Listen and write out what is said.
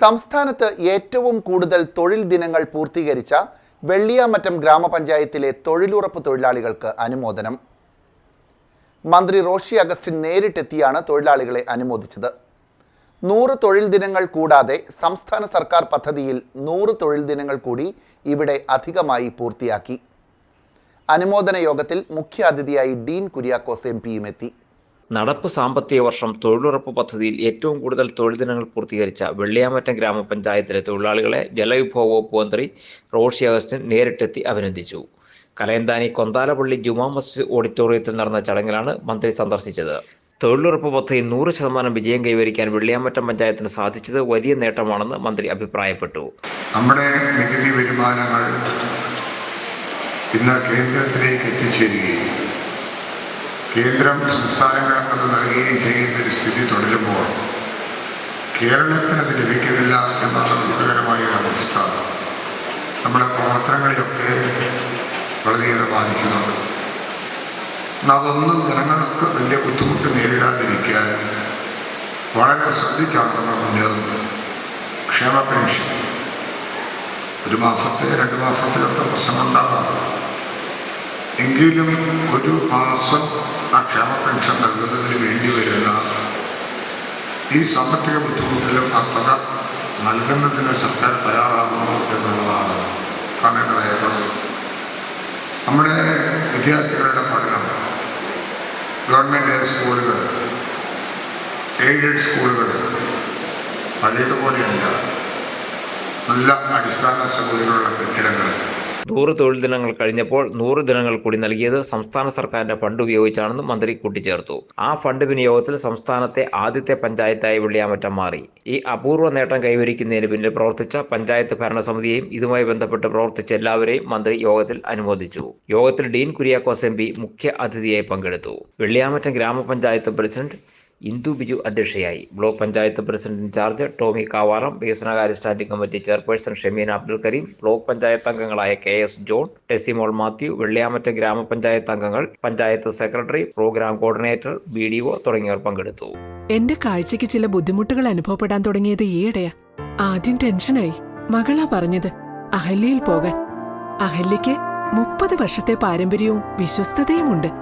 സംസ്ഥാനത്ത് ഏറ്റവും കൂടുതൽ തൊഴിൽ ദിനങ്ങൾ പൂർത്തീകരിച്ച വെള്ളിയാമറ്റം ഗ്രാമപഞ്ചായത്തിലെ തൊഴിലുറപ്പ് തൊഴിലാളികൾക്ക് അനുമോദനം. മന്ത്രി റോഷി അഗസ്റ്റിൻ നേരിട്ടെത്തിയാണ് തൊഴിലാളികളെ അനുമോദിച്ചത്. നൂറ് തൊഴിൽ ദിനങ്ങൾ കൂടാതെ സംസ്ഥാന സർക്കാർ പദ്ധതിയിൽ നൂറ് തൊഴിൽ ദിനങ്ങൾ കൂടി ഇവിടെ അധികമായി പൂർത്തിയാക്കി. അനുമോദന യോഗത്തിൽ മുഖ്യാതിഥിയായി ഡീൻ കുര്യാക്കോസ് എം പിയും എത്തി നടപ്പ് സാമ്പത്തിക വർഷം തൊഴിലുറപ്പ് പദ്ധതിയിൽ ഏറ്റവും കൂടുതൽ തൊഴിൽ ദിനങ്ങൾ പൂർത്തീകരിച്ച വെള്ളിയാമറ്റം ഗ്രാമപഞ്ചായത്തിലെ തൊഴിലാളികളെ ജലവിഭവ വകുപ്പ് മന്ത്രി റോഷി അഗസ്റ്റിൻ നേരിട്ടെത്തി അഭിനന്ദിച്ചു. കലയന്താനി കൊന്താലപ്പള്ളി ജുമാ മസ്ജിദ് ഓഡിറ്റോറിയത്തിൽ നടന്ന ചടങ്ങിലാണ് മന്ത്രി സന്ദർശിച്ചത്. തൊഴിലുറപ്പ് പദ്ധതിയിൽ നൂറ് ശതമാനം വിജയം കൈവരിക്കാൻ വെള്ളിയാമറ്റം പഞ്ചായത്തിന് സാധിച്ചത് വലിയ നേട്ടമാണെന്ന് മന്ത്രി അഭിപ്രായപ്പെട്ടു. നമ്മുടെ വരുമാനങ്ങൾ കേന്ദ്രത്തിലേക്ക് എത്തിച്ചേരുകയും കേന്ദ്രം സംസ്ഥാനങ്ങൾക്കത് നൽകുകയും ചെയ്യുന്ന ഒരു സ്ഥിതി തുടരുമ്പോൾ കേരളത്തിന് അത് ലഭിക്കുന്നില്ല എന്നുള്ള ദുഃഖകരമായ ഒരു അവസ്ഥ. നമ്മുടെ പ്രവർത്തനങ്ങളെയൊക്കെ വളരെയേറെ ബാധിക്കുന്നുണ്ട്. അതൊന്നും ജനങ്ങൾക്ക് വലിയ ബുദ്ധിമുട്ട് നേരിടാതിരിക്കാൻ വളരെ ശ്രദ്ധിച്ചാണ് നമ്മൾ മുന്നേറുന്നത്. ക്ഷേമ പെൻഷൻ. ഒരു മാസത്തെ രണ്ട് മാസത്തെ ഒക്കെ പ്രശ്നമുണ്ടാകാം എങ്കിലും ഒരു മാസം ആ ക്ഷേമ പെൻഷൻ നൽകുന്നതിന് വേണ്ടി വരുന്ന ഈ സാമ്പത്തിക ബുദ്ധിമുട്ടിലും ആ തുക നൽകുന്നതിന് സർക്കാർ തയ്യാറാകുന്നു എന്നുള്ളതാണ് കാണേണ്ടതായിട്ടുള്ളത്. നമ്മുടെ വിദ്യാർത്ഥികളുടെ പഠനം ഗവൺമെന്റ് സ്കൂളുകൾ എയ്ഡഡ് സ്കൂളുകൾ പഴയതുപോലെയല്ല. നല്ല അടിസ്ഥാന സൗകര്യങ്ങളുള്ള കെട്ടിടങ്ങൾ നൂറ് തൊഴിൽ ദിനങ്ങൾ കഴിഞ്ഞപ്പോൾ നൂറ് ദിനങ്ങൾ കൂടി നൽകിയത് സംസ്ഥാന സർക്കാരിന്റെ ഫണ്ട് ഉപയോഗിച്ചാണെന്ന് മന്ത്രി കൂട്ടിച്ചേർത്തു. ആ ഫണ്ട് വിനിയോഗത്തിൽ സംസ്ഥാനത്തെ ആദ്യത്തെ പഞ്ചായത്തായി വെള്ളിയാമറ്റം മാറി. ഈ അപൂർവ നേട്ടം കൈവരിക്കുന്നതിന് പിന്നിൽ പ്രവർത്തിച്ച പഞ്ചായത്ത് ഭരണസമിതിയെയും ഇതുമായി ബന്ധപ്പെട്ട് പ്രവർത്തിച്ച എല്ലാവരെയും മന്ത്രി യോഗത്തിൽ അനുമോദിച്ചു. യോഗത്തിൽ ഡീൻ കുര്യാക്കോസ് എം മുഖ്യ അതിഥിയായി പങ്കെടുത്തു. വെള്ളിയാമറ്റം ഗ്രാമപഞ്ചായത്ത് പ്രസിഡന്റ് ഇന്ദു ബിജു അധ്യക്ഷയായി. Block panchayat president in-charge Tomy Kavaram വികസനകാര്യ standing committee chairperson Shemeen Abdul Kareem block panchayat അംഗങ്ങളായ K S John Tessymol Mathew Velliyamattom ഗ്രാമപഞ്ചായത്ത് അംഗങ്ങൾ panchayat secretary programme coordinator B D O തുടങ്ങിയവർ പങ്കെടുത്തു. എന്റെ കാഴ്ചയ്ക്ക് ചില ബുദ്ധിമുട്ടുകൾ അനുഭവപ്പെടാൻ തുടങ്ങിയത് ഈയിടെയാ. ആദ്യം ടെൻഷനായി. മകളാ പറഞ്ഞത് അഹല്യയിൽ പോകാൻ. അഹല്യയ്ക്ക് മുപ്പത് വർഷത്തെ പാരമ്പര്യവും വിശ്വസ്തതയുമുണ്ട്.